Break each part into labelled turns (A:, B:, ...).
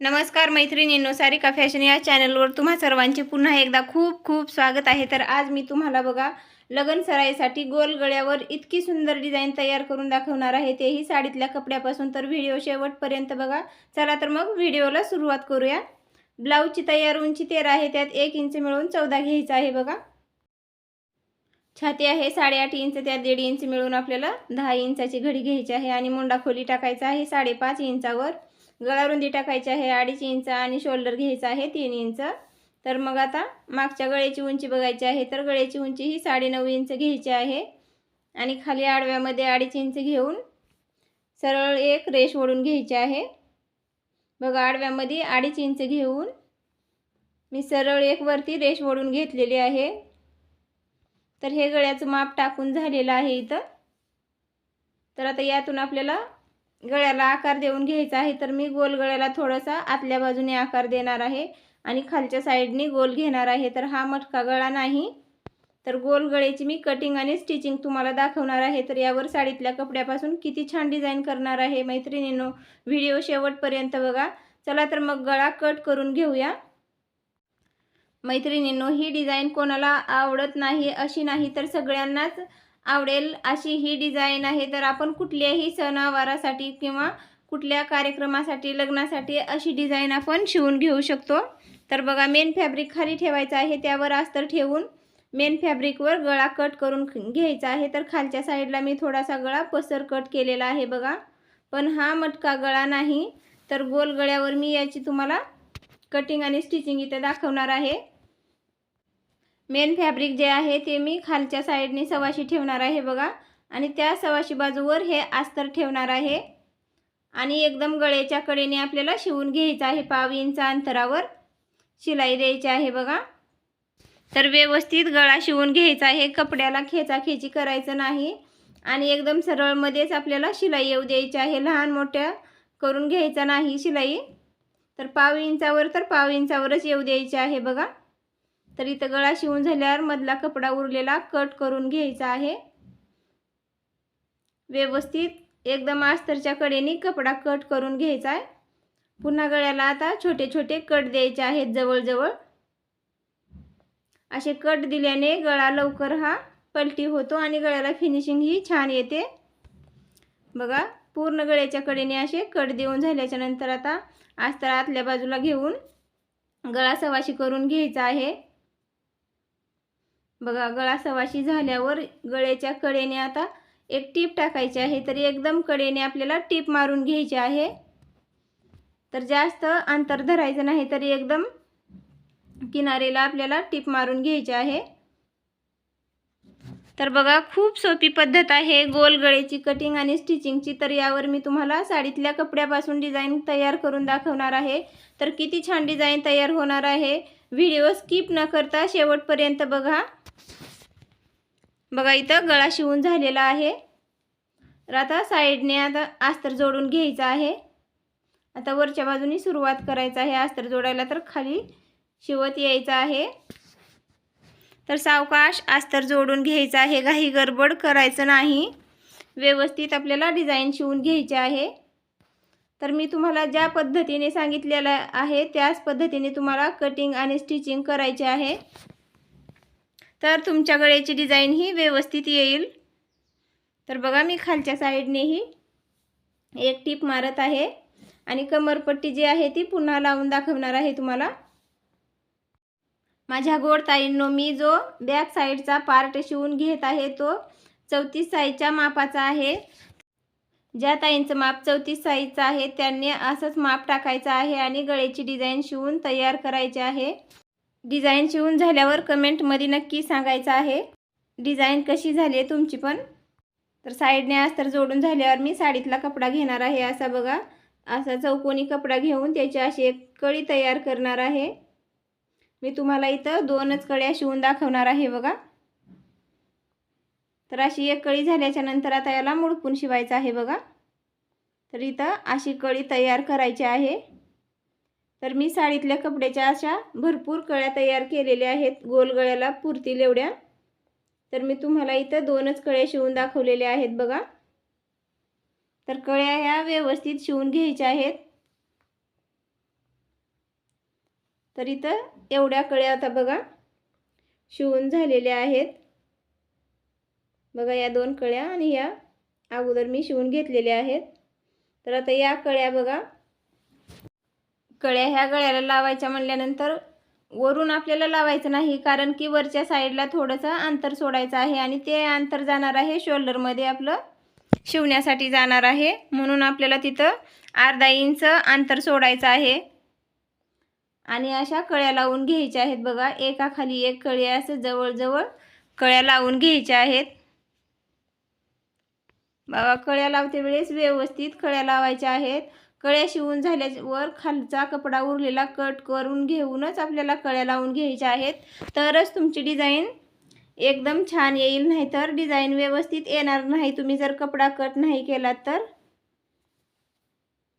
A: नमस्कार मैत्रिणींनो सारिका फॅशन या चॅनलवर तुम्हा सर्वांचे पुन्हा एकदा खूप खूप स्वागत आहे. तर आज मी तुम्हाला बघा लगन सराईसाठी गोल गळ्यावर इतकी सुंदर डिझाईन तयार करून दाखवणार आहे. तेही साडीतल्या कपड्यापासून तर व्हिडिओ शेवटपर्यंत बघा. चला तर मग व्हिडिओला सुरुवात करूया. ब्लाऊजची तयार उंची तेरा आहे त्यात एक इंच मिळून चौदा घ्यायचा आहे बघा. छाती आहे साडेआठ इंच त्यात दीड इंच मिळून आपल्याला दहा इंचाची घडी घ्यायची आहे आणि मुंडा खोली टाकायचा आहे साडेपाच इंचावर. गळा रुंदी टाकायची आहे अडीच इंच आणि शोल्डर घ्यायचा आहे तीन इंच. तर मग आता मागच्या गळ्याची उंची बघायची आहे तर गळ्याची उंची ही साडेनऊ इंच घ्यायची आहे. आणि खाली आडव्यामध्ये अडीच इंच घेऊन सरळ एक रेश ओढून घ्यायची आहे. बघा आडव्यामध्ये अडीच इंच घेऊन मी सरळ एक वरती रेश ओढून घेतलेली आहे. तर हे गळ्याचं माप टाकून झालेलं आहे इथं. तर आता यातून आपल्याला गळ्याला आकार देऊन घ्यायचा आहे तर मी गोल गळ्याला थोडासा आतल्या बाजूने आकार देणार आहे आणि खालच्या साईडने गोल घेणार आहे. तर हा मटका गळा नाही. तर गोल गळ्याची मी कटिंग आणि स्टिचिंग तुम्हाला दाखवणार आहे. तर यावर साडीतल्या कपड्यापासून किती छान डिझाईन करणार आहे मैत्रिणींनो. व्हिडिओ शेवटपर्यंत बघा. चला तर मग गळा कट करून घेऊया. मैत्रिणींनो ही डिझाईन कोणाला आवडत नाही अशी नाही तर सगळ्यांनाच आवडेल अशी ही डिझाईन आहे. तर आपण कुठल्याही सणावारासाठी किंवा कुठल्या कार्यक्रमासाठी लग्नासाठी अशी डिझाईन आपण शिवून घेऊ शकतो. तर बघा मेन फॅब्रिक खाली ठेवायचं आहे. त्यावर अस्तर ठेवून मेन फॅब्रिकवर गळा कट करून घ्यायचा आहे. तर खालच्या साईडला मी थोडासा गळा पसर कट केलेला आहे बघा. पण हा मटका गळा नाही. तर गोल गळ्यावर मी याची तुम्हाला कटिंग आणि स्टिचिंग इथे दाखवणार आहे. मेन फॅब्रिक जे आहे ते मी खालच्या साईडने सवाशी ठेवणार आहे बघा. आणि त्या सवाशी बाजूवर हे अस्तर ठेवणार आहे. आणि एकदम गळ्याच्या कडेने आपल्याला शिवून घ्यायचं आहे पाव इंच अंतरावर. शिलाई द्यायची आहे बघा. तर व्यवस्थित गळा शिवून घ्यायचा आहे. कपड्याला खेचाखेची करायचं नाही. आणि एकदम सरळमध्येच आपल्याला शिलाई येऊ द्यायची आहे. लहान मोठ्या करून घ्यायचा नाही शिलाई. तर पाव इंचावर तर पाव इंचावरच येऊ द्यायची आहे बघा. तर इथं गळा शिवून झाल्यावर मधला कपडा उरलेला कट करून घ्यायचा आहे. व्यवस्थित एकदम आस्तरच्या कडेने कपडा कट करून घ्यायचा आहे. पुन्हा गळ्याला आता छोटे छोटे कट द्यायचे आहेत जवळजवळ. असे कट दिल्याने गळा लवकर हा पलटी होतो आणि गळ्याला फिनिशिंग ही छान येते. बघा पूर्ण गळ्याच्या कडेने असे कट देऊन झाल्याच्यानंतर आता अस्तर आतल्या बाजूला घेऊन गळा सवाशी करून घ्यायचा आहे. बघा गळा सवाशी झाल्यावर गळ्याच्या कडेने आता एक टीप टाकायची आहे. तरी एकदम कडेने आपल्याला टीप मारून घ्यायची आहे. तर जास्त अंतर धरायचं नाही तरी एकदम किनारेला आपल्याला टीप मारून घ्यायची आहे. तर बघा खूप सोपी पद्धत आहे गोल गळेची कटिंग आणि स्टिचिंगची तर यावर मी तुम्हाला साडीतल्या कपड्यापासून डिझाईन तयार करून दाखवणार आहे. तर किती छान डिझाईन तयार होणार आहे. व्हिडिओ स्किप न करता शेवटपर्यंत बघा. बघा इथं गळा शिवून झालेला आहे. तर आता साईडने आता अस्तर जोडून घ्यायचं आहे. आता वरच्या बाजूनी सुरुवात करायचं आहे अस्तर जोडायला तर खाली शिवत यायचं आहे. तर सावकाश अस्तर जोडून घ्यायचं आहे. घाई गडबड करायचं नाही. व्यवस्थित आपल्याला डिझाईन शिवून घ्यायचे आहे. तर मी तुम्हाला ज्या पद्धतीने सांगितलेलं आहे त्याच पद्धतीने तुम्हाला कटिंग आणि स्टिचिंग करायचे आहे. तर तुमच्या गळ्याची डिझाईन ही व्यवस्थित येईल. तर बघा मी खालच्या साईडनेही एक टीप मारत आहे. आणि कमरपट्टी जी आहे ती पुन्हा लावून दाखवणार आहे तुम्हाला. माझ्या गोडताईंनो मी जो बॅक साईडचा पार्ट शिवून घेत आहे तो चौतीस साईजच्या मापाचा आहे. ज्या ताईंचं माप चौतीस साईजचं आहे त्यांनी असंच माप टाकायचं आहे आणि गळ्याची डिझाईन शिवून तयार करायची आहे. डिझाईन शिवून झाल्यावर कमेंटमध्ये नक्की सांगायचं आहे. डिझाईन कशी झाली आहे तुमची पण? तर साईडने अस्तर जोडून झाल्यावर मी साडीतला कपडा घेणार आहे असा बघा. असा चौकोनी कपडा घेऊन त्याची अशी एक कळी तयार करणार आहे. मी तुम्हाला इथं दोनच कळ्या शिवून दाखवणार आहे बघा. तर अशी एक कळी झाल्याच्यानंतर आता याला मुडपून शिवायचं आहे बघा. तर इथं अशी कळी तयार करायची आहे. तर मी साडीतल्या कपड्याच्या अशा भरपूर कळ्या तयार केलेल्या आहेत. गोल गळ्याला पुरतील एवढ्या. तर मी तुम्हाला इथं दोनच कळ्या शिवून दाखवलेल्या आहेत बघा. तर कळ्या ह्या व्यवस्थित शिवून घ्यायच्या आहेत. तर इथं एवढ्या कळ्या आता बघा शिवून झालेल्या आहेत. बघा या दोन कळ्या आणि या अगोदर मी शिवून घेतलेल्या आहेत. तर आता या कळ्या बघा. कळ्या ह्या गळ्याला लावायच्या म्हणल्यानंतर वरून आपल्याला लावायचं नाही कारण की वरच्या साईडला थोडंसं अंतर सोडायचं आहे आणि ते अंतर जाणार आहे शोल्डरमध्ये आपलं शिवण्यासाठी जाणार आहे. म्हणून आपल्याला तिथं अर्धा इंच अंतर सोडायचं आहे. आणि अशा कळ्या लावून घ्यायच्या आहेत बघा. एकाखाली एक कळी असं जवळजवळ कळ्या लावून घ्यायच्या आहेत. कळ्या लावते वेळेस व्यवस्थित कळ्या लावायच्या आहेत. कळ्या शिवून झाल्यावर खालचा कपडा उरलेला कट करून घेऊनच आपल्याला कळ्या लावून घ्यायच्या आहेत. तरच तुमची डिझाईन एकदम छान येईल नाही तर डिझाईन व्यवस्थित येणार नाही. तुम्ही जर कपडा कट नाही केला तर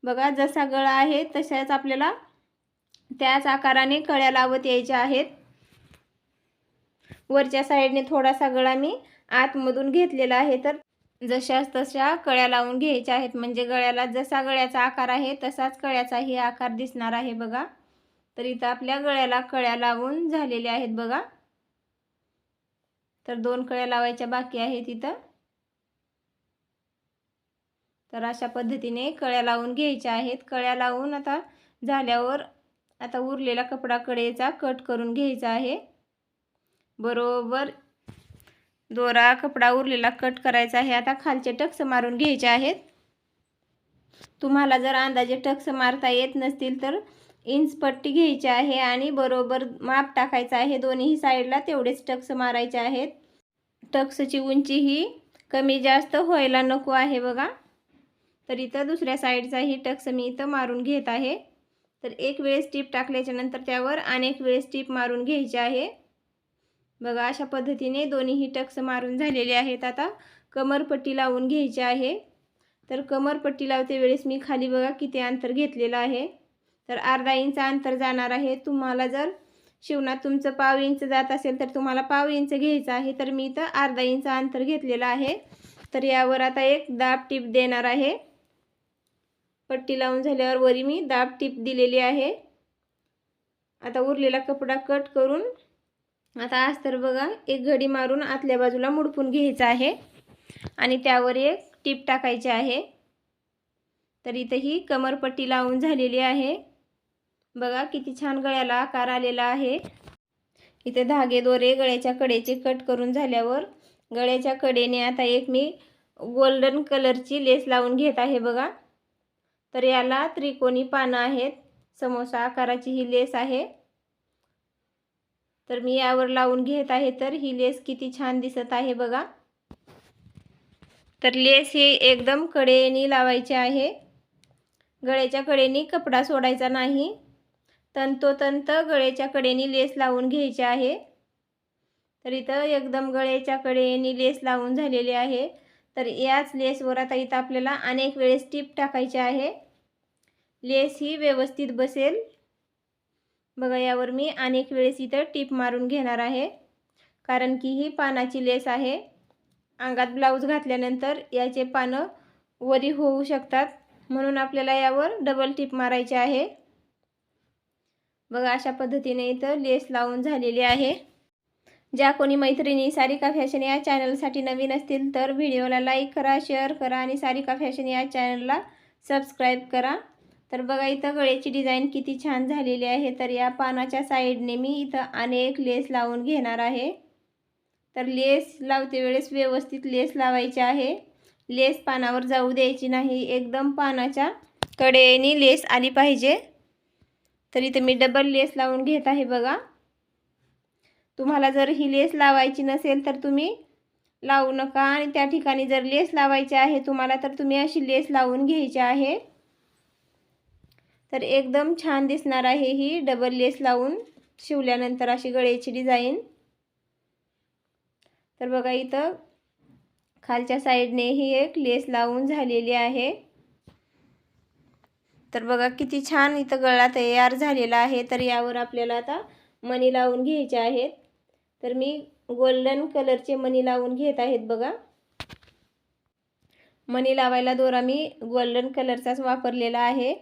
A: बघा जसा गळा आहे तशाच आपल्याला त्याच आकाराने कळ्या लावत यायच्या आहेत. वरच्या साईडने थोडासा गळा मी आतमधून घेतलेला आहे तर जशाच तशा कळ्या लावून घ्यायच्या आहेत. म्हणजे गळ्याला जसा गळ्याचा आकार आहे तसाच कळ्याचाही आकार दिसणार आहे बघा. तर इथं आपल्या गळ्याला कळ्या लावून झालेल्या आहेत बघा. तर दोन कळ्या लावायच्या बाकी आहेत इथं. तर अशा पद्धतीने कळ्या लावून घ्यायच्या आहेत. कळ्या लावून आता झाल्यावर आता उरलेला कपडा कडेचा कट करून घ्यायचा आहे. बरोबर दोरा कपडा उरलेला कट करायचा आहे. आता खालचे टक्स मारून घ्यायचे आहेत. तुम्हाला जर अंदाजे टक्स मारता येत नसतील तर इंच पट्टी घ्यायची आहे आणि बरोबर माप टाकायचं आहे. दोन्ही साईडला तेवढेच टक्स मारायचे आहेत. टक्सची उंची ही कमी जास्त व्हायला नको आहे बघा. तर इथं दुसऱ्या साईडचाही टक्स मी इथं मारून घेत आहे. तर एक वेळेस टीप टाकल्याच्यानंतर त्यावर अनेक वेळेस टीप मारून घ्यायची आहे. बघा अशा पद्धतीने दोन्हीही टक्स मारून झालेले आहेत. आता कमरपट्टी लावून घ्यायची आहे. तर कमरपट्टी लावते वेळेस मी खाली बघा किती अंतर घेतलेलं आहे. तर अर्धा इंच अंतर जाणार आहे. तुम्हाला जर शिवणात तुमचं पाव इंच जात असेल तर तुम्हाला पाव इंच घ्यायचं आहे. तर मी इथं अर्धा इंच अंतर घेतलेलं आहे. तर यावर आता एक दाब टीप देणार आहे. पट्टी लावून झाल्यावर वरी मी दाब टीप दिलेली आहे. आता उरलेला कपडा कट करून आता आज तर बघा एक घडी मारून आतल्या बाजूला मुडपून घ्यायचं आहे. आणि त्यावर एक टीप टाकायची आहे. तर इथं ही कमरपट्टी लावून झालेली आहे. बघा किती छान गळ्याला आकार आलेला आहे. इथे धागे दोरे गळ्याच्या कडेचे कट करून झाल्यावर गळ्याच्या कडेने आता एक मी गोल्डन कलरची लेस लावून घेत आहे बघा. तर याला त्रिकोणी पानं आहेत. समोसा आकाराची ही लेस आहे. तर मी यावर लावून घेत आहे. तर ही लेस किती छान दिसत आहे बघा. तर लेस ही एकदम कडेनी लावायची आहे. गळ्याच्या कडेनी कपडा सोडायचा नाही. तंतोतंत गळ्याच्या कडेनी लेस लावून घ्यायची आहे. तर इथं एकदम गळ्याच्या कडेनी लेस लावून झालेली आहे. तर याच लेसवर आता इथं आपल्याला अनेक वेळेस टीप टाकायची आहे. लेस ही व्यवस्थित बसेल. बघा यावर मी अनेक वेळेस इथं टीप मारून घेणार आहे. कारण की ही पानाची लेस आहे. अंगात ब्लाऊज घातल्यानंतर याचे पानं वरी होऊ शकतात. म्हणून आपल्याला यावर डबल टीप मारायचे आहे. बघा अशा पद्धतीने इथं लेस लावून झालेली आहे. ज्या कोणी मैत्रिणी सारिका फॅशन या चॅनलसाठी नवीन असतील तर व्हिडिओला लाईक करा शेअर करा आणि सारिका फॅशन या चॅनलला सबस्क्राईब करा. तर बघा इथं गळ्याची डिझाईन किती छान झालेली आहे. तर या पानाच्या साईडने मी इथं अनेक लेस लावून घेणार आहे. तर लेस लावते वेळेस व्यवस्थित लेस लावायची आहे. लेस पानावर जाऊ द्यायची नाही. एकदम पानाच्या कडेनी लेस आली पाहिजे. तर इथं मी डबल लेस लावून घेत आहे बघा. तुम्हाला जर ही लेस लावायची नसेल तर तुम्ही लावू नका. आणि त्या ठिकाणी जर लेस लावायची आहे तुम्हाला तर तुम्ही अशी लेस लावून घ्यायची आहे. तर एकदम छान दिसणार आहे ही. डबल लेस लावून शिवल्यानंतर अशी गळ्याची डिझाईन तर बघा इथं खालच्या साईडने ही एक लेस लावून झालेली आहे. तर बघा किती छान इथं गळा तयार झालेला आहे. तर यावर आपल्याला आता मणी लावून घ्यायचे आहेत. तर मी गोल्डन कलरचे मणी लावून घेत आहेत बघा. मणी लावायला दोरा मी गोल्डन कलरचाच वापरलेला आहे.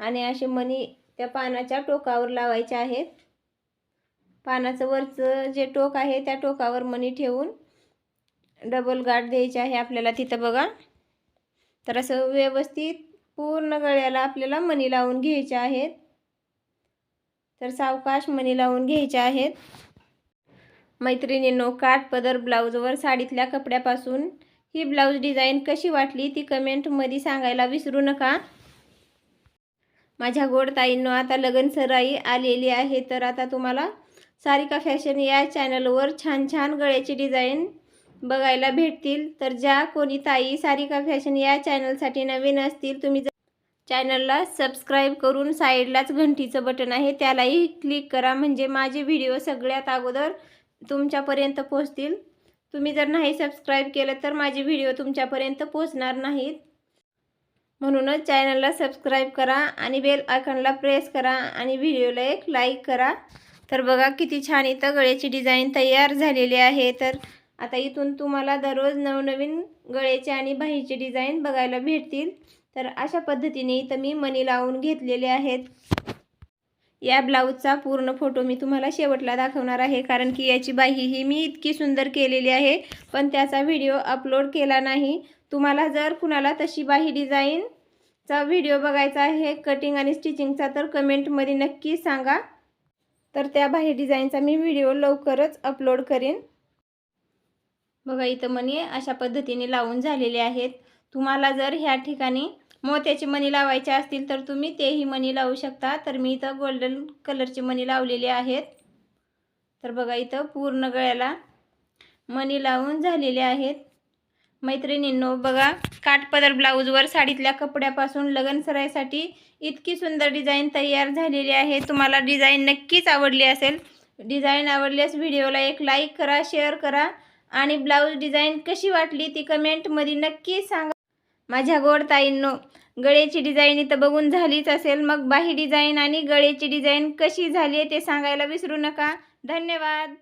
A: आणि असे मणी त्या पानाच्या टोकावर लावायच्या आहेत. पानाचं वरचं जे टोक आहे त्या टोकावर मणी ठेवून डबल गाठ द्यायची आहे आपल्याला तिथं बघा. तर असं व्यवस्थित पूर्ण गळ्याला आपल्याला मणी लावून घ्यायचे आहेत. तर सावकाश मणी लावून घ्यायचे आहेत. मैत्रिणींनो काठ पदर ब्लाऊजवर साडीतल्या कपड्यापासून ही ब्लाऊज डिझाईन कशी वाटली ती कमेंटमध्ये सांगायला विसरू नका. माझ्या गोड ताईंनो आता लगन सराई आलेली आहे. तर आता तुम्हाला सारिका फॅशन या चॅनलवर छान छान गळ्याची डिझाईन बघायला भेटतील. तर ज्या कोणी ताई सारिका फॅशन या चॅनलसाठी नवीन असतील तुम्ही चॅनलला सबस्क्राईब करून साईडलाच घंटीचं बटन आहे त्यालाही क्लिक करा. म्हणजे माझे व्हिडिओ सगळ्यात अगोदर तुमच्यापर्यंत पोहोचतील. तुम्ही जर नाही सबस्क्राईब केलं तर माझे व्हिडिओ तुमच्यापर्यंत पोहोचणार नाहीत. म्हणूनच चॅनलला सबस्क्राईब करा आणि बेल आयकॉनला प्रेस करा आणि व्हिडिओला एक लाईक करा. तर बघा किती छान इथं गळ्याची डिझाईन तयार झालेली आहे. तर आता इथून तुम्हाला दररोज नवनवीन गळ्याचे आणि बाहीचे डिझाईन बघायला भेटतील. तर अशा पद्धतीने इथं मी मनी लावून घेतलेले आहेत. या ब्लाऊजचा पूर्ण फोटो मी तुम्हाला शेवटला दाखवणार आहे. कारण की याची बाही ही मी इतकी सुंदर केलेली आहे. पण त्याचा व्हिडिओ अपलोड केला नाही. तुम्हाला जर कुणाला तशी बाही डिझाईनचा व्हिडिओ बघायचा आहे कटिंग आणि स्टिचिंगचा तर कमेंटमध्ये नक्की सांगा. तर त्या बाही डिझाईनचा मी व्हिडिओ लवकरच अपलोड करेन. बघा इथं मणी अशा पद्धतीने लावून झालेले आहेत. तुम्हाला जर ह्या ठिकाणी मोत्याची मणी लावायचे असतील तर तुम्ही तेही मणी लावू शकता. तर मी इथं गोल्डन कलरची मणी लावलेली आहेत. तर बघा इथं पूर्ण गळ्याला मणी लावून झालेले आहेत. मैत्रिणींनो बघा काठपदर ब्लाऊजवर साडीतल्या कपड्यापासून लगनसरायसाठी इतकी सुंदर डिझाईन तयार झालेली आहे. तुम्हाला डिझाईन नक्कीच आवडली असेल. डिझाईन आवडल्यास व्हिडिओला एक लाईक करा शेअर करा आणि ब्लाऊज डिझाईन कशी वाटली ती कमेंटमध्ये नक्की सांगा. माझ्या गोड ताईंनो गळ्याची डिझाईन इथं बघून झालीच असेल. मग बाही डिझाईन आणि गळ्याची डिझाईन कशी झाली आहे ते सांगायला विसरू नका. धन्यवाद.